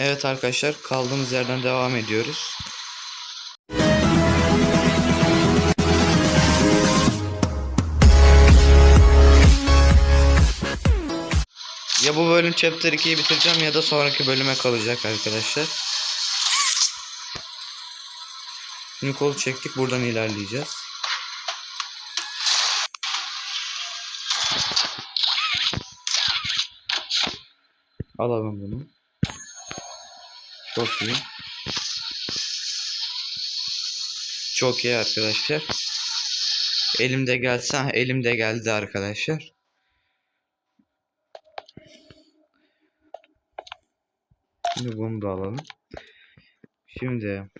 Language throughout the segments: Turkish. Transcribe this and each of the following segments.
Evet arkadaşlar kaldığımız yerden devam ediyoruz. Ya bu bölüm chapter 2'yi bitireceğim ya da sonraki bölüme kalacak arkadaşlar. Şimdi kolu çektik buradan ilerleyeceğiz. Alalım bunu. Çok iyi. Çok iyi arkadaşlar. Elimde gelse elimde geldi arkadaşlar. Şimdi bunu da alalım. Şimdi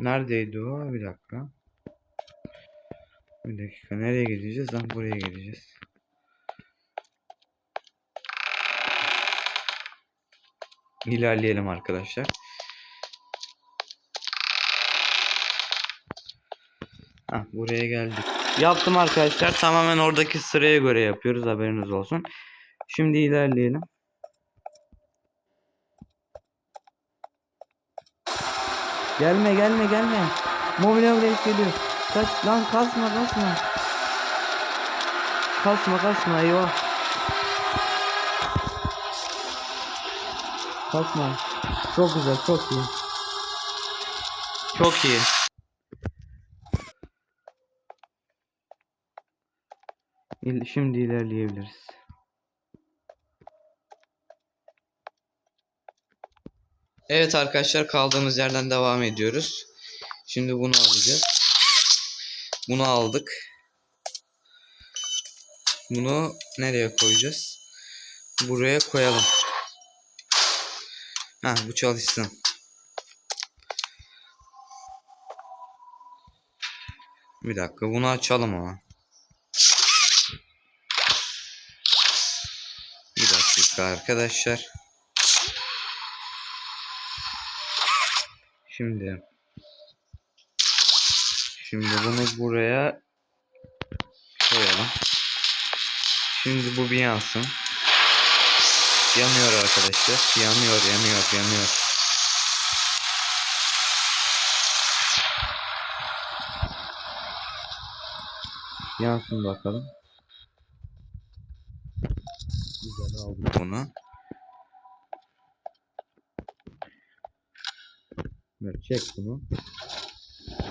neredeydi o? Bir dakika. Bir dakika. Nereye gideceğiz? Lan buraya gideceğiz. İlerleyelim arkadaşlar. Hah, buraya geldik. Yaptım arkadaşlar. Tamamen oradaki sıraya göre yapıyoruz. Haberiniz olsun. Şimdi ilerleyelim. Gelme gelme gelme. Mobile Blaze geliyor. Kaç lan kasma kasma. Kasma kasma eyvah. Kasma. Çok güzel çok iyi. Çok iyi. Şimdi ilerleyebiliriz. Evet arkadaşlar kaldığımız yerden devam ediyoruz. Şimdi bunu alacağız. Bunu aldık. Bunu nereye koyacağız? Buraya koyalım. Ha bu çalışsın. Bir dakika bunu açalım ama. Bir dakika arkadaşlar. Şimdi Şimdi bunu buraya koyalım. Şimdi bu bir yansın. Yanıyor arkadaşlar. Yanıyor, yanıyor, yanıyor. Yansın bakalım. Güzel aldık bunu. Evet, çek bunu.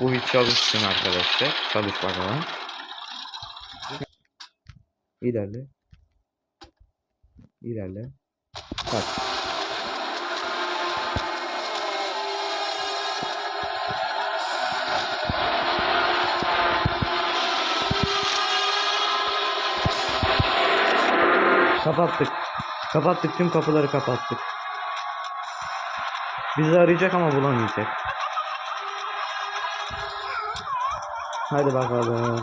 Bu bir çalışsın arkadaşlar. Çalış bakalım. İlerle. İlerle. Kaç. Kapattık. Kapattık. Tüm kapıları kapattık. Bizi arayacak ama bulamayacak. Hadi bakalım.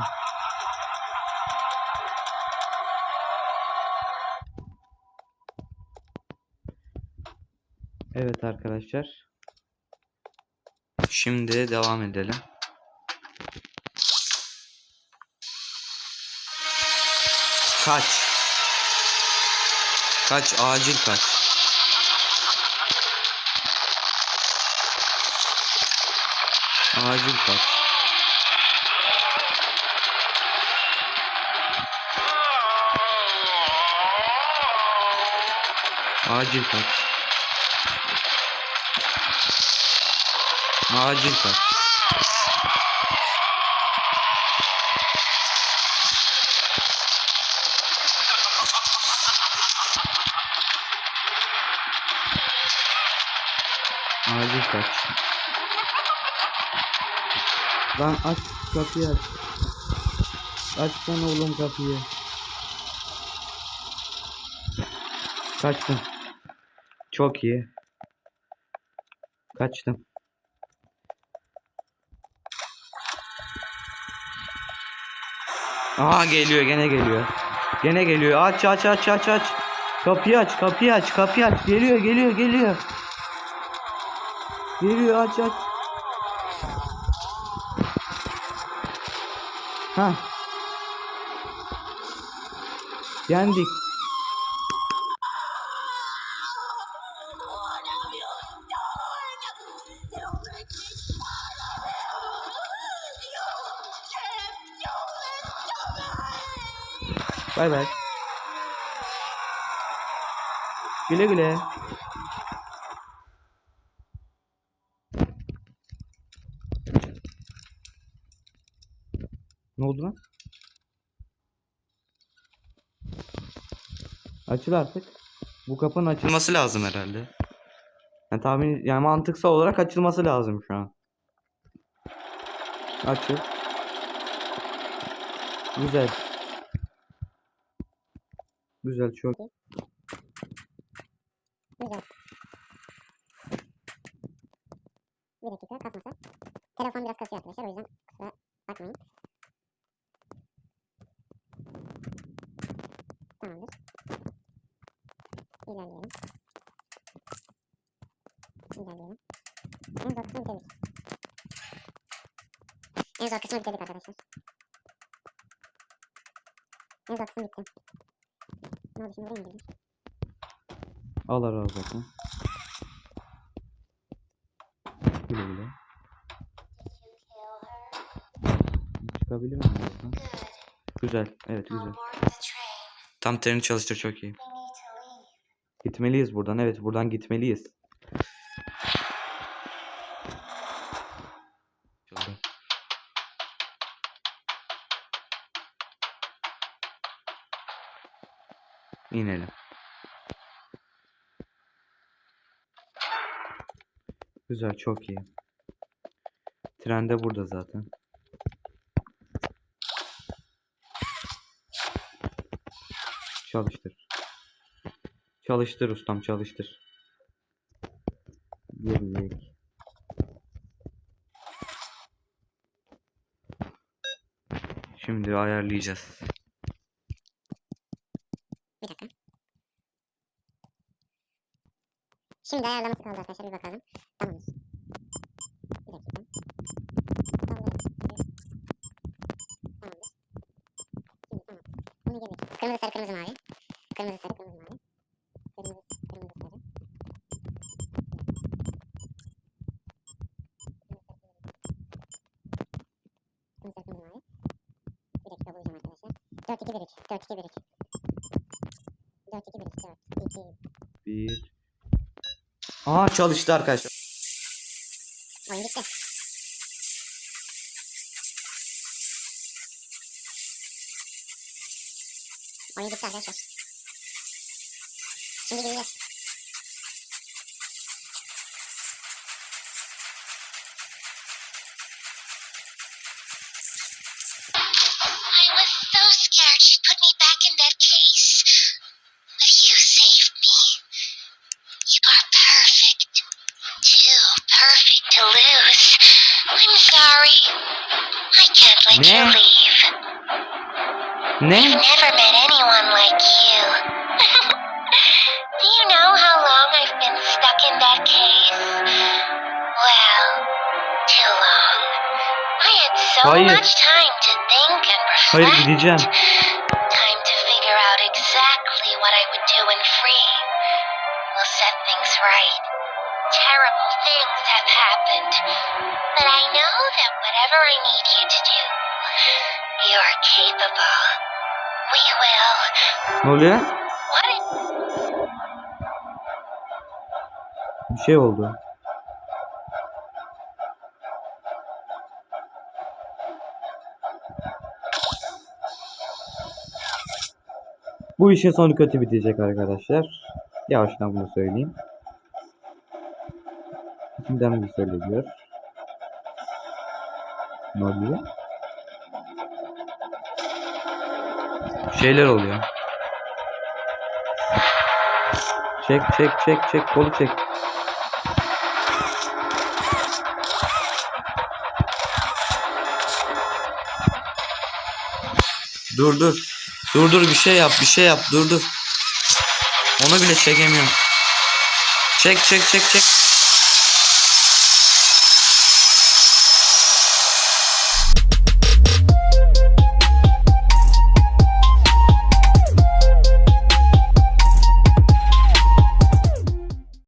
Evet arkadaşlar. Şimdi devam edelim. Kaç. Kaç acil kaç. Acil kaç. Acil kaç. Acil kaç. Acil kaç. Lan aç kapıyı aç. Açsana oğlum kapıyı. Kaçtım. Çok iyi. Kaçtım. Aha geliyor gene geliyor. Gene geliyor. Aç aç aç aç aç. Kapıyı aç kapıyı aç kapıyı aç. Geliyor geliyor geliyor. Geliyor aç aç. Ha. Yendik. Bay bay. Güle güle. Ne oldu lan? Açıl artık. Bu kapının açılması lazım herhalde. Yani tahmin yani mantıksal olarak açılması lazım şu an. Açıl. Güzel. Güzel çok. Güzel. Bir dakika kasmasa. Telefon biraz kasıyor arkadaşlar o yüzden kusura bakmayın. Tamamdır. İlerleyelim. İlerleyelim. En zor kısmı bitirdik. En zor kısmı bitirdik arkadaşlar. En zor kısmı bitti. Oldu şimdi mı girdik? Allah razı olsun. Güle güle. Çıkabilir miyim buradan? Güzel. Evet güzel. Tam treni çalıştır çok iyi. Gitmeliyiz buradan. Evet buradan gitmeliyiz. İnelim. Güzel çok iyi. Tren de burada zaten. Çalıştır. Çalıştır ustam çalıştır. Gelecek. Şimdi ayarlayacağız. Bir dakika. Şimdi ayarlaması kaldı arkadaşlar bir bakalım. Tamamdır. Bir dakika. Tamamdır. Tamamdır. Şimdi tamam. Bunu girdik. Kırmızı sarı kırmızı mavi. Kırmızı sarı kırmızı mavi. Kırmızı kırmızı sarı. Kırmızı sarı kırmızı mavi. Bir dakika bulacağım arkadaşlar. 4 2 1 3. 4 2 1 3. 4 2 1 3 4 2 Bir. Aa çalıştı arkadaşlar. Oyun bitti. Oyun bitti arkadaşlar. Şimdi gideceğiz. I'm sorry. I can't let you leave. I've never met anyone like you. Do you know how long I've been stuck in that case? Well, too long. I had so Hayır. much time to think and Hayır reflect. gideceğim. Time to figure out exactly what I would do when free. We'll set things right. Terrible things have happened. But I know that whatever I need you to do, you are capable. We will. Ne oluyor? What is Bir şey oldu. Bu işin sonu kötü bitecek arkadaşlar. Yavaştan bunu söyleyeyim. İçimden bir söyleniyor. Ne oluyor? Şeyler oluyor. Çek çek çek çek kolu çek. Dur dur. Dur dur bir şey yap bir şey yap dur dur. Onu bile çekemiyorum. Çek çek çek çek.